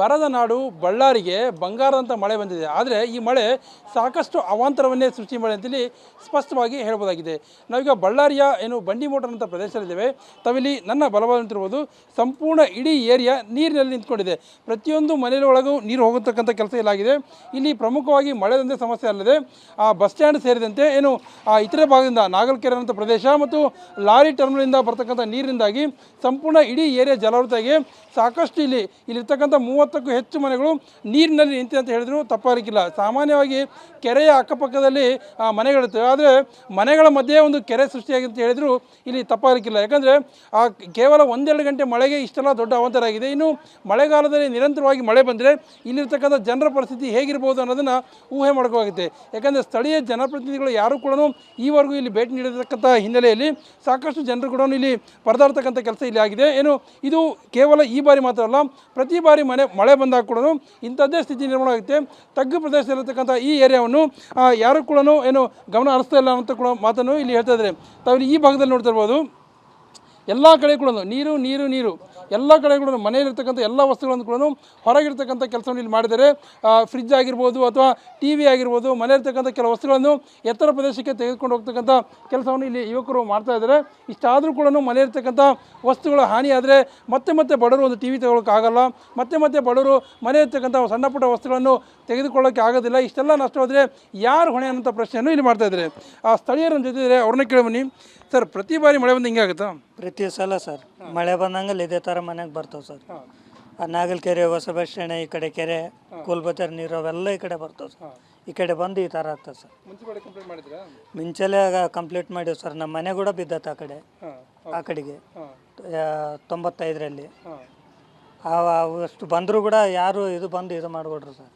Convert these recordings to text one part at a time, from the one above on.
ಬರದ ನಾಡು ಬಳ್ಳಾರಿಗೆ ಬಂಗಾರದಂಥ ಮಳೆ ಬಂದಿದೆ. ಆದರೆ ಈ ಮಳೆ ಸಾಕಷ್ಟು ಅವಾಂತರವನ್ನೇ ಸೃಷ್ಟಿ ಮಾಡಿ ಅಂತೇಳಿ ಸ್ಪಷ್ಟವಾಗಿ ಹೇಳ್ಬೋದಾಗಿದೆ. ನಾವೀಗ ಬಳ್ಳಾರಿಯ ಏನು ಬಂಡಿ ಮೋಟರ್ ಅಂತ ಪ್ರದೇಶದಲ್ಲಿದ್ದೇವೆ. ತಾವಿಲ್ಲಿ ನನ್ನ ಬಲವಾದಂತಿರ್ಬೋದು ಸಂಪೂರ್ಣ ಇಡೀ ಏರಿಯಾ ನೀರಿನಲ್ಲಿ ನಿಂತ್ಕೊಂಡಿದೆ. ಪ್ರತಿಯೊಂದು ಮನೆಯ ಒಳಗೂ ನೀರು ಹೋಗತಕ್ಕಂಥ ಕೆಲಸ ಇಲ್ಲಾಗಿದೆ. ಇಲ್ಲಿ ಪ್ರಮುಖವಾಗಿ ಮಳೆದೊಂದೇ ಸಮಸ್ಯೆ ಅಲ್ಲದೆ, ಆ ಬಸ್ ಸ್ಟ್ಯಾಂಡ್ ಸೇರಿದಂತೆ ಏನು, ಆ ಇತರೆ ಭಾಗದಿಂದ ನಾಗಲ್ಕೆರೆ ಅಂತ ಪ್ರದೇಶ ಮತ್ತು ಲಾರಿ ಟರ್ಮಿನಲಿಂದ ಬರ್ತಕ್ಕಂಥ ನೀರಿನಿಂದಾಗಿ ಸಂಪೂರ್ಣ ಇಡೀ ಏರಿಯಾ ಜಲಾವೃತವಾಗಿ ಸಾಕಷ್ಟು ಇಲ್ಲಿ, ಇಲ್ಲಿರ್ತಕ್ಕಂಥ ಮೂವತ್ತಕ್ಕೂ ಹೆಚ್ಚು ಮನೆಗಳು ನೀರಿನಲ್ಲಿ ನಿಂತಿದೆ ಅಂತ ಹೇಳಿದ್ರು ತಪ್ಪಾಗಲಿಕ್ಕಿಲ್ಲ ಸಾಮಾನ್ಯವಾಗಿ ಕೆರೆಯ ಅಕ್ಕಪಕ್ಕದಲ್ಲಿ ಆ, ಮನೆಗಳಿರ್ತವೆ. ಆದರೆ ಮನೆಗಳ ಮಧ್ಯೆ ಒಂದು ಕೆರೆ ಸೃಷ್ಟಿಯಾಗಿದೆ ಅಂತ ಹೇಳಿದ್ರು ಇಲ್ಲಿ ತಪ್ಪಾಗಲಿಕ್ಕಿಲ್ಲ ಯಾಕಂದರೆ ಆ ಕೇವಲ ಒಂದೆರಡು ಗಂಟೆ ಮಳೆಗೆ ಇಷ್ಟೆಲ್ಲ ದೊಡ್ಡ ಅವಾಂತರ ಆಗಿದೆ ಇನ್ನು ಮಳೆಗಾಲದಲ್ಲಿ ನಿರಂತರವಾಗಿ ಮಳೆ ಬಂದರೆ ಇಲ್ಲಿರ್ತಕ್ಕಂಥ ಜನರ ಪರಿಸ್ಥಿತಿ ಹೇಗಿರ್ಬೋದು ಅನ್ನೋದನ್ನು ಊಹೆ ಮಾಡ್ಕೋಗುತ್ತೆ ಯಾಕಂದರೆ ಸ್ಥಳೀಯ ಜನಪ್ರತಿನಿಧಿಗಳು ಯಾರು ಕೂಡ ಈವರೆಗೂ ಇಲ್ಲಿ ಭೇಟಿ ನೀಡಿರತಕ್ಕಂಥ ಹಿನ್ನೆಲೆಯಲ್ಲಿ ಸಾಕಷ್ಟು ಜನರು ಕೂಡ ಇಲ್ಲಿ ಪರದಾಡ್ತಕ್ಕಂಥ ಕೆಲಸ ಇಲ್ಲಿ ಆಗಿದೆ. ಏನು ಇದು ಕೇವಲ ಈ ಬಾರಿ ಮಾತ್ರ ಅಲ್ಲ ಪ್ರತಿ ಬಾರಿ ಮನೆ ಮಳೆ ಬಂದಾಗ ಕೂಡ ಇಂಥದ್ದೇ ಸ್ಥಿತಿ ನಿರ್ಮಾಣ ಆಗುತ್ತೆ. ತಗ್ಗು ಪ್ರದೇಶದಲ್ಲಿರ್ತಕ್ಕಂಥ ಈ ಏರಿಯಾವನ್ನು ಯಾರು ಕೂಡ ಏನು ಗಮನ ಹರಿಸ್ತಾ ಇಲ್ಲ ಅಂತ ಕೂಡ ಮಾತನ್ನು ಇಲ್ಲಿ ಹೇಳ್ತಾ ಇದ್ದಾರೆ. ತಾವಿಲ್ಲಿ ಈ ಭಾಗದಲ್ಲಿ ನೋಡ್ತಾ ಇರ್ಬೋದು. ಎಲ್ಲ ಕಡೆ ಕೂಡ ನೀರು ನೀರು ನೀರು. ಎಲ್ಲ ಕಡೆ ಕೂಡ ಮನೆಯಲ್ಲಿರ್ತಕ್ಕಂಥ ಎಲ್ಲ ವಸ್ತುಗಳನ್ನು ಕೂಡ ಹೊರಗಿರ್ತಕ್ಕಂಥ ಕೆಲಸವನ್ನು ಇಲ್ಲಿ ಮಾಡಿದರೆ ಫ್ರಿಜ್ ಆಗಿರ್ಬೋದು ಅಥವಾ ಟಿ ವಿ ಆಗಿರ್ಬೋದು, ಮನೆಯಲ್ಲಿರ್ತಕ್ಕಂಥ ಕೆಲವು ವಸ್ತುಗಳನ್ನು ಎತ್ತರ ಪ್ರದೇಶಕ್ಕೆ ತೆಗೆದುಕೊಂಡು ಹೋಗ್ತಕ್ಕಂಥ ಕೆಲಸವನ್ನು ಇಲ್ಲಿ ಯುವಕರು ಮಾಡ್ತಾ ಇದ್ದಾರೆ. ಇಷ್ಟಾದರೂ ಕೂಡ ಮನೆಯಲ್ಲಿರ್ತಕ್ಕಂಥ ವಸ್ತುಗಳ ಹಾನಿಯಾದರೆ ಮತ್ತೆ ಮತ್ತೆ ಬಡವರು ಒಂದು ಟಿ ವಿ ತಗೊಳ್ಳೋಕ್ಕಾಗಲ್ಲ ಮತ್ತೆ ಮತ್ತೆ ಬಡವರು ಮನೆಯಲ್ಲಿರ್ತಕ್ಕಂಥ ಸಣ್ಣ ಪುಟ್ಟ ವಸ್ತುಗಳನ್ನು ತೆಗೆದುಕೊಳ್ಳೋಕ್ಕೆ ಆಗೋದಿಲ್ಲ. ಇಷ್ಟೆಲ್ಲ ನಷ್ಟವಾದರೆ ಯಾರು ಹೊಣೆ ಅನ್ನೋಂಥ ಪ್ರಶ್ನೆಯನ್ನು ಇಲ್ಲಿ ಮಾಡ್ತಾ ಇದ್ದಾರೆ. ಆ ಸ್ಥಳೀಯರ ಜೊತೆ ಅವ್ರನ್ನ ಕೇಳಿ ಬನ್ನಿ. ಸರ್, ಪ್ರತಿ ಬಾರಿ ಮಳೆ ಬಂದು ಹಿಂಗೆ ಪ್ರತಿ ಸಲ ಸರ್. ಮಳೆ ಬಂದಂಗಲ್ಲಿ ಇದೇ ಥರ ಮನೆಗೆ ಬರ್ತಾವೆ ಸರ್. ಆ ನಾಗಲ್ಕೆರೆ ಹೊಸ ಬಸ್ ಸ್ಟ್ಯಾಂಡ್ ಈ ಕಡೆ ಕೆರೆ ಕೋಲ್ಬತ್ತರ್ ನೀರು ಅವೆಲ್ಲ ಈ ಕಡೆ ಬರ್ತಾವೆ ಸರ್. ಈ ಕಡೆ ಬಂದು ಈ ಥರ ಆಗ್ತದೆ ಸರ್. ಮುನ್ಸಿಪಾಲಿಟಿ ಕಂಪ್ಲೇಂಟ್ ಮಾಡಿದ್ರಾ? ಮುಂಚೆಲೆ ಕಂಪ್ಲೀಟ್ ಮಾಡಿವಿ ಸರ್. ನಮ್ಮ ಮನೆ ಕೂಡ ಬಿದ್ದತ್ತೆ ಆ ಕಡೆ. ಆ ಕಡೆಗೆ. ಆ, ತೊಂಬತ್ತೈದರಲ್ಲಿ. ಹಾಂ. ಆ- ಅಷ್ಟು ಬಂದರೂ ಕೂಡ ಯಾರು ಇದು ಬಂದು ಇದು ಮಾಡಿಕೊಡ್ರಿ ಸರ್.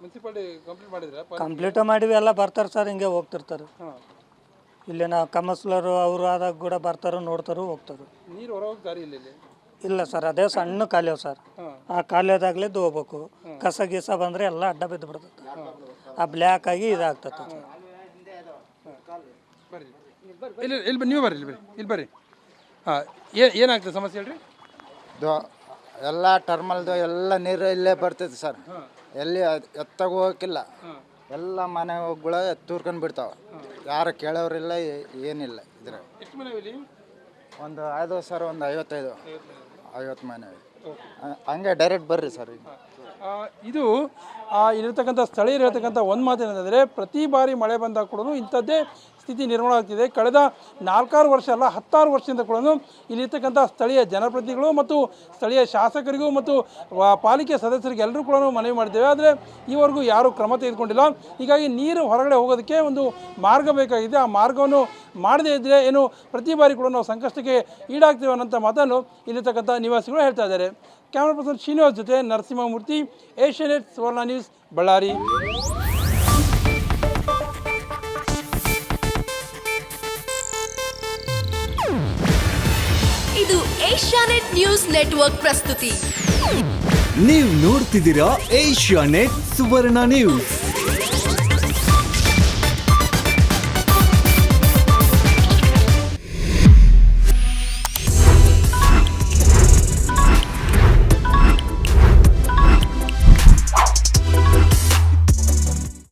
ಮುನ್ಸಿಪಾಲಿಟಿ ಕಂಪ್ಲೇಂಟ್ ಮಾಡಿದ್ರಾ? ಕಂಪ್ಲೀಟು ಮಾಡಿವಿ ಎಲ್ಲ ಬರ್ತಾರೆ ಸರ್ ಹಿಂಗೆ ಹೋಗ್ತಿರ್ತಾರೆ. ಹಾಂ. ಇಲ್ಲಿನ ಕಮಸ್ಲರು ಅವರು ಆದಾಗ ಕೂಡ ಬರ್ತಾರೋ ನೋಡ್ತಾರೋ ಹೋಗ್ತಾರೆ. ನೀರು ದಾರಿ ಇಲ್ಲ ಇಲ್ಲಿ? ಇಲ್ಲ ಸರ್ ಅದೇ ಸಣ್ಣ ಕಾಲೇವ್ ಸರ್. ಆ ಕಾಲೇದಾಗ್ಲೇದು ಹೋಗ್ಬೇಕು. ಕಸ ಗೀಸ ಬಂದರೆ ಎಲ್ಲ ಅಡ್ಡ ಬಿದ್ದು ಬಿಡ್ತೈತೆ. ಆ ಬ್ಲ್ಯಾಕ್ ಆಗಿ ಇದಾಗ್ತೈತೆ. ಬರ್ರಿ. ಇಲ್ಲಿ ನೀವು ಬರ್ರಿ ಇಲ್ಲಿ ಬರ್ರಿ. ಇಲ್ಲಿ ಬರ್ರಿ. ಹಾಂ ಏನು ಏನಾಗ್ತದೆ ಸಮಸ್ಯೆ ಹೇಳ್ರಿ? ಇದು ಎಲ್ಲ ಟರ್ಮಲ್ದು ಎಲ್ಲ ನೀರು ಇಲ್ಲೇ ಬರ್ತೈತೆ ಸರ್. ಎಲ್ಲಿ ಅದ್- ಎತ್ತಾಗ ಹೋಗಕ್ಕಿಲ್ಲ ಎಲ್ಲ ಮನೆಗಳ ತೂರ್ಕೊಂಡು ಬಿಡ್ತಾವೆ. ಯಾರು ಕೇಳೋರಿಲ್ಲ ಏನಿಲ್ಲ ಇದ್ರ. ಎಷ್ಟು ಮನೆ ಇಲ್ಲಿ? ಒಂದು ಐದು ಸರ್ ಒಂದು ಐವತ್ತೈದು. ಐವತ್ತು ಮನೆ. ಹಂಗೆ ಡೈರೆಕ್ಟ್ ಬರ್ರಿ ಸರ್ ಈಗ ಇದು ಇಲ್ಲಿರ್ತಕ್ಕಂಥ ಸ್ಥಳೀಯರು ಹೇಳ್ತಕ್ಕಂಥ ಒಂದು ಮಾತೇನೆಂದರೆ ಪ್ರತಿ ಬಾರಿ ಮಳೆ ಬಂದಾಗ ಕೂಡ ಇಂಥದ್ದೇ ಸ್ಥಿತಿ ನಿರ್ಮಾಣ ಆಗ್ತಿದೆ. ಕಳೆದ ನಾಲ್ಕಾರು ವರ್ಷ ಅಲ್ಲ, ಹತ್ತಾರು ವರ್ಷದಿಂದ ಕೂಡ ಇಲ್ಲಿರ್ತಕ್ಕಂಥ ಸ್ಥಳೀಯ ಜನಪ್ರತಿನಿಧಿಗಳು ಮತ್ತು ಸ್ಥಳೀಯ ಶಾಸಕರಿಗೂ ಮತ್ತು ಪಾಲಿಕೆ ಸದಸ್ಯರಿಗೆ ಎಲ್ಲರೂ ಕೂಡ ಮನವಿ ಮಾಡಿದ್ದೇವೆ. ಆದರೆ ಈವರೆಗೂ ಯಾರೂ ಕ್ರಮ ತೆಗೆದುಕೊಂಡಿಲ್ಲ. ಹೀಗಾಗಿ ನೀರು ಹೊರಗಡೆ ಹೋಗೋದಕ್ಕೆ ಒಂದು ಮಾರ್ಗ ಬೇಕಾಗಿದೆ. ಆ ಮಾರ್ಗವನ್ನು ಮಾಡದೇ ಇದ್ದರೆ ಏನು ಪ್ರತಿ ಬಾರಿ ಕೂಡ ನಾವು ಸಂಕಷ್ಟಕ್ಕೆ ಈಡಾಗ್ತೀವಿ ಅನ್ನೋಂಥ ಮಾತನ್ನು ಇಲ್ಲಿರ್ತಕ್ಕಂಥ ನಿವಾಸಿಗಳು ಹೇಳ್ತಾ ಇದ್ದಾರೆ. ಕ್ಯಾಮ್ರಾ ಪರ್ಸನ್ ಶ್ರೀನಿವಾಸ್ ಜೊತೆ ನರಸಿಂಹಮೂರ್ತಿ ಏಷ್ಯಾನೆಟ್ ಸುವರ್ಣ ನ್ಯೂಸ್ ಬಳ್ಳಾರಿ. ಇದು ಏಷ್ಯಾನೆಟ್ ನ್ಯೂಸ್ ನೆಟ್ವರ್ಕ್ ಪ್ರಸ್ತುತಿ. ನೀವು ನೋಡ್ತಿದ್ದೀರಾ ಏಷ್ಯಾನೆಟ್ ಸುವರ್ಣ ನ್ಯೂಸ್.